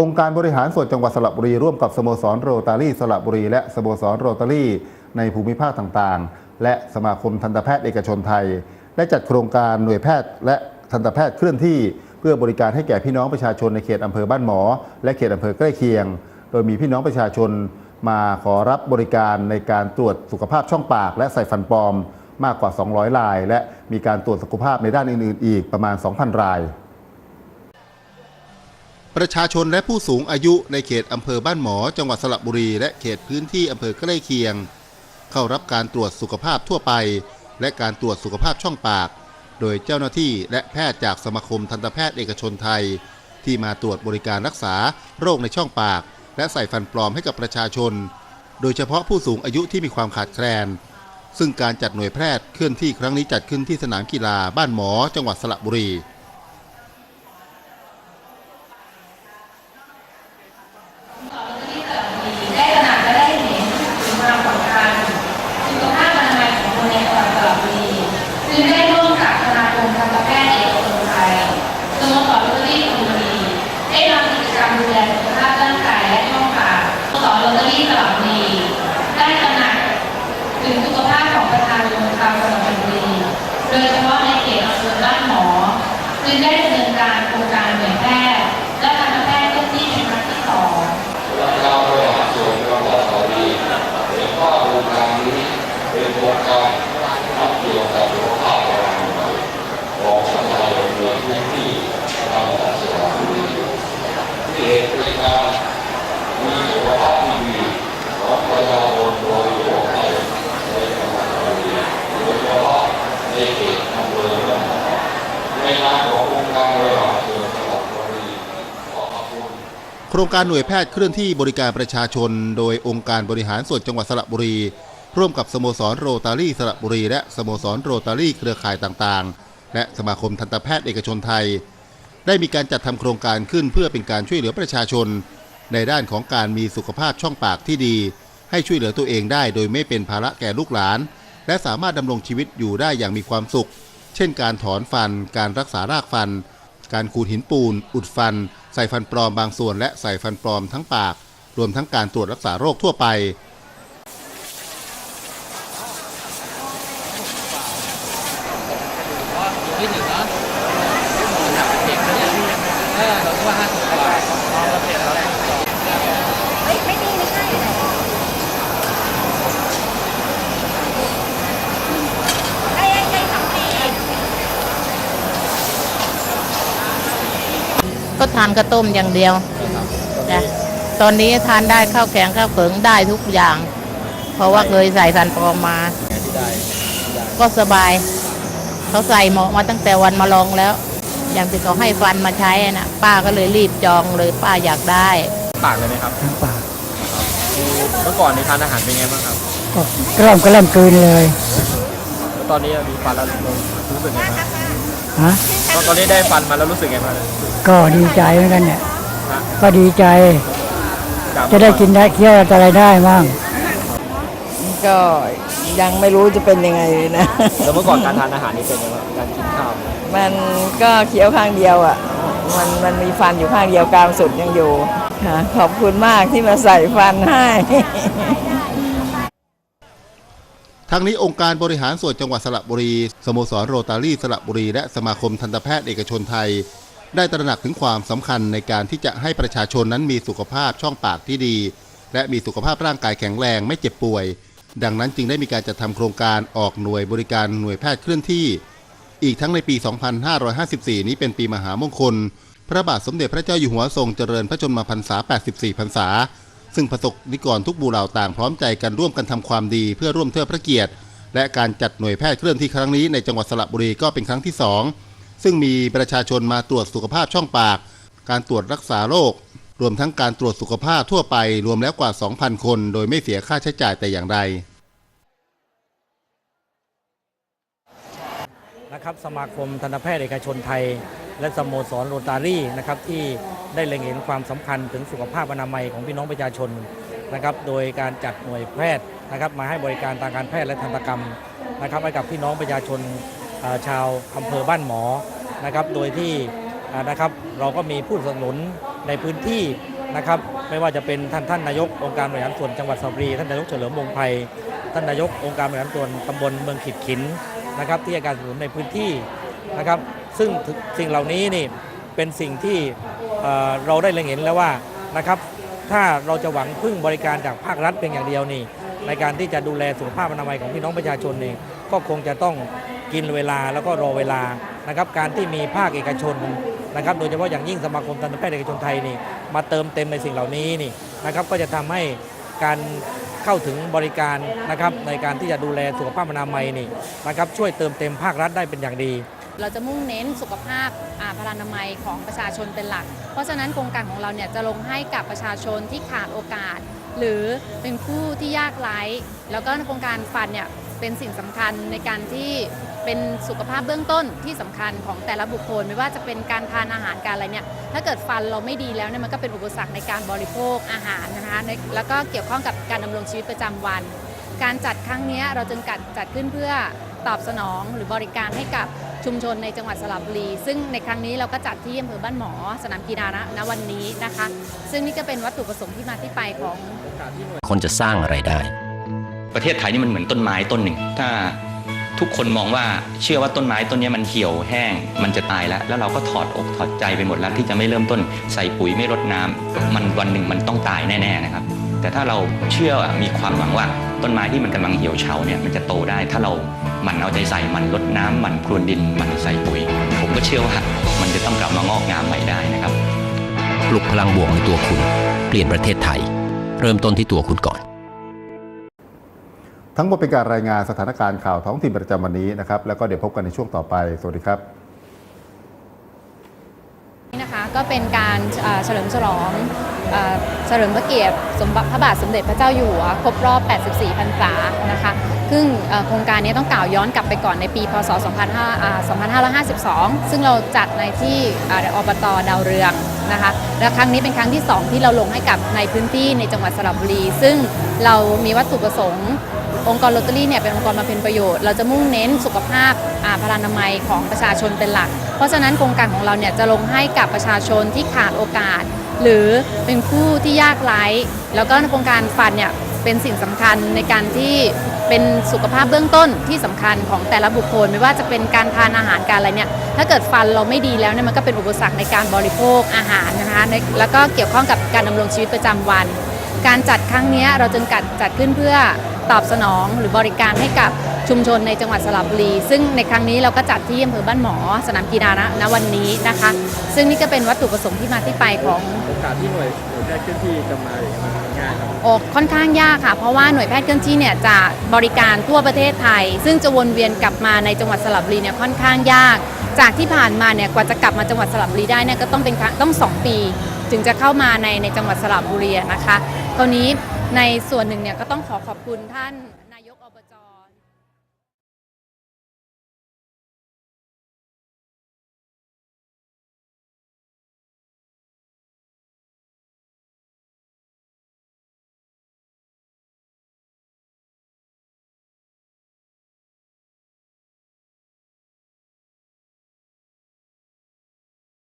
องค์การบริหารส่วนจังหวัดสระบุรีร่วมกับสโมสรโรตารี่สระบุรี และสโมสรโรตารี่ในภูมิภาคต่างๆ และสมาคมทันตแพทย์เอกชนไทย ได้จัดโครงการหน่วยแพทย์ และทันตแพทย์เคลื่อนที่ เพื่อบริการให้แก่พี่น้องประชาชนในเขตอำเภอบ้านหมอ และเขตอำเภอใกล้เคียง โดยมีพี่น้องประชาชนมาขอรับบริการในการตรวจสุขภาพช่องปาก และใส่ฟันปลอมมากกว่า 200 ราย และมีการตรวจสุขภาพในด้านอื่น ๆ อีกประมาณ 2,000 ราย ประชาชนและผู้สูงอายุในเขตอำเภอบ้านหมอ จังหวัดสระบุรี และเขตพื้นที่อำเภอใกล้เคียง เข้ารับการตรวจสุขภาพทั่วไป และการตรวจสุขภาพช่องปาก โดยเจ้าหน้าที่และแพทย์จากสมาคมทันตแพทย์เอกชนไทย ที่มาตรวจบริการรักษาโรคในช่องปาก และใส่ฟันปลอมให้กับประชาชน โดยเฉพาะผู้สูงอายุที่มีความขาดแคลน ซึ่งการจัดหน่วยแพทย์เคลื่อนที่ครั้งนี้จัดขึ้นที่สนามกีฬาบ้านหมอ จังหวัดสระบุรี ได้ตระหนักและได้เห็นถึงความสำคัญสุขภาพอนามัยของคนในจังหวัดสระบุรี จึงได้ร่วมกับสมาคมทันตแพทย์เอกชนไทยสโมสรโรตารี่ชลบุรีได้ทำกิจกรรมดูแลสุขภาพร่างกายและช่องปากสโมสรโรตารี่สระบุรีได้ตระหนักถึงสุขภาพของประชาชนชาวจังหวัดสระบุรีโดยเฉพาะในเขตอำเภอบ้านหมอ จึงได้เสนอารโครงการหน่วยแพทย์และทันตแพทย์เคลื่อนที่เป็นครั้งที่สอง เราบริหารส่วนจังหวัดสระบุรีเห็นว่าโครงการนี้เป็นโครงการขับเกี่ยวกับสุขภาพของของประชาชนในพื้นที่จังหวัดสระบุรีที่เหตุเป็นการมีสุขภาพที่ดีของประชาชนโดยทั่วไปในจังหวัดสระบุรีโดยเฉพาะในเขตอำเภอเมืองในามขององค์การบริหารส่วนจังหวัดบุรีขอขอบคุณ โครงการหน่วยแพทย์เคลื่อนที่บริการประชาชน โดยองค์การบริหารส่วนจังหวัดสระบุรี ร่วมกับสโมสรโรตารี่สระบุรี และสโมสรโรตารี่เครือข่ายต่างๆ และสมาคมทันตแพทย์เอกชนไทย ได้มีการจัดทำโครงการขึ้นเพื่อเป็นการช่วยเหลือประชาชน ในด้านของการมีสุขภาพช่องปากที่ดี ให้ช่วยเหลือตัวเองได้ โดยไม่เป็นภาระแก่ลูกหลาน และสามารถดำรงชีวิตอยู่ได้อย่างมีความสุข เช่นการถอนฟัน การรักษารากฟัน การขูดหินปูน อุดฟัน ใส่ฟันปลอมบางส่วน และใส่ฟันปลอมทั้งปาก รวมทั้งการตรวจรักษาโรคทั่วไป ที่หนึ่งเนาะเด็กเนี่ยเออเราคิดว่าห้าสิบกว่าเราเปลี่ยนเราได้ เฮ้ยไม่ดีไม่ใช่ไอ้ไอ้ไอ้สองปี ก็ทานข้าวต้มอย่างเดียวจ้ะตอนนี้ทานได้ข้าวแกงข้าวเผิงได้ทุกอย่าง เพราะว่าเคยใส่ฟันปลอมมาที่ได้ก็สบาย เขาใส่เหมาะมาตั้งแต่วันมาลองแล้ว อย่างที่เขาให้ฟันมาใช้อะนะป้าก็เลยรีบจองเลยป้าอยากได้ปากเลยไหมครับทั้งปากเมื่อก่อนในทานอาหารเป็นไงบ้างครับก็เริ่มก็เริ่มกลืนเลยแล้วตอนนี้มีฟันแล้วรู้สึกไงบ้าง ฮะตอนตอนนี้ได้ฟันมาแล้วรู้สึกไงบ้างก็ดีใจเหมือนกันเนี่ยฮะก็ดีใจจากจะได้กินได้เคี้ยวอะไรได้มั่งก็ยังไม่รู้จะเป็นยังไงเลยนะแล้วเมื่อก่อนการทานอาหารนี่เป็นยังไงบ้างการกินข้าวมันก็เคี้ยวข้างเดียวอะ มันมันมีฟันอยู่ข้างเดียวกลางสุดยังอยู่ค่ะขอบคุณมากที่มาใส่ฟันให้ ทั้งนี้องค์การบริหารส่วนจังหวัดสระบุรี สโมสรโรตารี่สระบุรี และสมาคมทันตแพทย์เอกชนไทย ได้ตระหนักถึงความสำคัญในการที่จะให้ประชาชนนั้นมีสุขภาพช่องปากที่ดี และมีสุขภาพร่างกายแข็งแรงไม่เจ็บป่วย ดังนั้นจึงได้มีการจัดทำโครงการออกหน่วยบริการหน่วยแพทย์เคลื่อนที่ อีกทั้งในปี 2554 นี้เป็นปีมหามงคล พระบาทสมเด็จพระเจ้าอยู่หัวทรงเจริญพระชนมพรรษา 84 พรรษา ซึ่งประสบนิกรทุกบูเหล่าต่างพร้อมใจกันร่วมกันทำความดีเพื่อร่วมเทิดพระเกียรติ และการจัดหน่วยแพทย์เคลื่อนที่ครั้งนี้ในจังหวัดสระบุรีก็เป็นครั้งที่สองซึ่งมีประชาชนมาตรวจสุขภาพช่องปาก การตรวจรักษาโรครวมทั้งการตรวจสุขภาพทั่วไปรวมแล้วกว่า 2,000 คน โดยไม่เสียค่าใช้จ่ายแต่อย่างใดนะครับสมาคมทันตแพทย์เอกชนไทย และสโมสรโรตารี่นะครับที่ได้เล็งเห็นความสำคัญถึงสุขภาพอนามัยของพี่น้องประชาชนนะครับโดยการจัดหน่วยแพทย์นะครับมาให้บริการทางการแพทย์และทันตกรรมนะครับให้กับพี่น้องประชาชนชาวอำเภอบ้านหมอนะครับโดยที่นะครับเราก็มีผู้สนับสนุนในพื้นที่นะครับไม่ว่าจะเป็นท่านท่านนายกองค์การบริหารส่วนจังหวัดสระบุรีท่านนายกเฉลิมวงไพท่านนายกองค์การบริหารส่วนตำบลเมืองขิดขินนะครับที่ให้การสนับสนุนในพื้นที่ นะครับ ซึ่งสิ่งเหล่านี้นี่เป็นสิ่งที่เเราได้เล็งเห็นแล้วว่านะครับ ถ้าเราจะหวังพึ่งบริการจากภาครัฐเพียงอย่างเดียวนี่ในการที่จะดูแลสุขภาพอนามัยของพี่น้องประชาชนนี่ก็คงจะต้องกินเวลาแล้วก็รอเวลานะครับ การที่มีภาคเอกชนนะครับ โดยเฉพาะอย่างยิ่งสมาคมทันตแพทย์เอกชนไทยนี่มาเติมเต็มในสิ่งเหล่านี้นี่นะครับ ก็จะทำให้การเข้าถึงบริการนะครับในการที่จะดูแลสุขภาพอนามัยนี่นะครับ ช่วยเติมเต็มภาครัฐได้เป็นอย่างดี เราจะมุ่งเน้นสุขภาพอ่าพลานามัยของประชาชนเป็นหลัก เพราะฉะนั้นโครงการของเราเนี่ยจะลงให้กับประชาชนที่ขาดโอกาส หรือเป็นผู้ที่ยากไร้แล้วก็โครงการฟันเนี่ยเป็นสิ่งสำคัญในการที่เป็นสุขภาพเบื้องต้นที่สำคัญของแต่ละบุคคล ไม่ว่าจะเป็นการทานอาหารการอะไรเนี่ยถ้าเกิดฟันเราไม่ดีแล้วเนี่ยมันก็เป็นอุปสรรคในการบริโภคอาหารนะคะแล้วก็เกี่ยวข้องกับการดำรงชีวิตประจำวัน การจัดครั้งนี้เราจึงจัดจัดขึ้นเพื่อตอบสนองหรือบริการให้กับ ชุมชนในจังหวัดสระบุรี ซึ่งในครั้งนี้เราก็จัดที่อำเภอบ้านหมอ สนามกีฬาณณวันนี้นะคะ ซึ่งนี่ก็เป็นวัตถุประสงค์ที่มาที่ไปของ คนจะสร้างอะไรได้ ประเทศไทยนี่มันเหมือนต้นไม้ต้นหนึ่ง ถ้าทุกคนมองว่าเชื่อว่าต้นไม้ต้นนี้มันเหี่ยวแห้ง มันจะตายแล้ว แล้วเราก็ถอดอกถอดใจไปหมดแล้วที่จะไม่เริ่มต้นใส่ปุ๋ยไม่รดน้ำมันวันหนึ่งมันต้องตายแน่ๆนะครับ แต่ถ้าเราเชื่อมีความหวังว่าต้นไม้ที่มันกำลังเหี่ยวเฉาเนี่ยมันจะโตได้ ถ้าเราหมันเอาใจใส่หมันรดน้ำหมันพรวนดินหมันใส่ปุ๋ย ผมก็เชื่อว่ามันจะต้องกลับมางอกงามใหม่ได้นะครับ ปลุกพลังบวกในตัวคุณ เปลี่ยนประเทศไทย เริ่มต้นที่ตัวคุณก่อน ทั้งหมดเป็นการรายงานสถานการณ์ข่าวท้องถิ่นประจำวันนี้นะครับแล้วก็เดี๋ยวพบกันในช่วงต่อไปสวัสดีครับนี่นะคะ ก็เป็นการเฉลิมฉลองเฉลิมพระเกียรติสมบัติพระบาทสมเด็จพระเจ้าอยู่หัวครบรอบ 84 พรรษานะคะซึ่งโครงการนี้ต้องกล่าวย้อนกลับไปก่อนในปี พศ 2552 ซึ่งเราจัดในที่อ่าอบตดาวเรืองนะคะและครั้งนี้เป็นครั้งที่ 2 ที่เราลงให้กับในพื้นที่ในจังหวัดสระบุรี ซึ่งเรามีวัตถุประสงค์ องค์กรโรตารี่เนี่ยเป็นองค์กรมาเป็นประโยชน์เราจะมุ่งเน้นสุขภาพอาพลานามัยของประชาชนเป็นหลัก เพราะฉะนั้นโครงการของเราเนี่ยจะลงให้กับประชาชนที่ขาดโอกาส หรือเป็นผู้ที่ยากไร้แล้วก็โครงการฟันเนี่ยเป็นสิ่งสำคัญในการที่เป็นสุขภาพเบื้องต้นที่สำคัญของแต่ละบุคคล ไม่ว่าจะเป็นการทานอาหารการอะไรเนี่ยถ้าเกิดฟันเราไม่ดีแล้วเนี่ยมันก็เป็นอุปสรรคในการบริโภคอาหารนะคะแล้วก็เกี่ยวข้องกับการดำรงชีวิตประจำวัน การจัดครั้งนี้เราจึงจัดจัดขึ้นเพื่อ ตอบสนองหรือบริการให้กับชุมชนในจังหวัดสระบุรี ซึ่งในครั้งนี้เราก็จัดที่อำเภอบ้านหมอ สนามกีฬาณณวันนี้นะคะ ซึ่งนี่ก็เป็นวัตถุประสงค์ที่มาที่ไปของโอกาสที่หน่วยหน่วยแพทย์เคลื่อนที่จะมาอย่างมันง่ายครับ โอ้ค่อนข้างยากค่ะ เพราะว่าหน่วยแพทย์เคลื่อนที่เนี่ยจะบริการทั่วประเทศไทย ซึ่งจะวนเวียนกลับมาในจังหวัดสระบุรีเนี่ยค่อนข้างยาก จากที่ผ่านมาเนี่ยกว่าจะกลับมาจังหวัดสระบุรีได้เนี่ยก็ต้องเป็นครั้งต้องสองปี ถึงจะเข้ามาในในจังหวัดสระบุรีนะคะคราวนี้ ในส่วนหนึ่งเนี่ยก็ต้องขอขอบคุณท่าน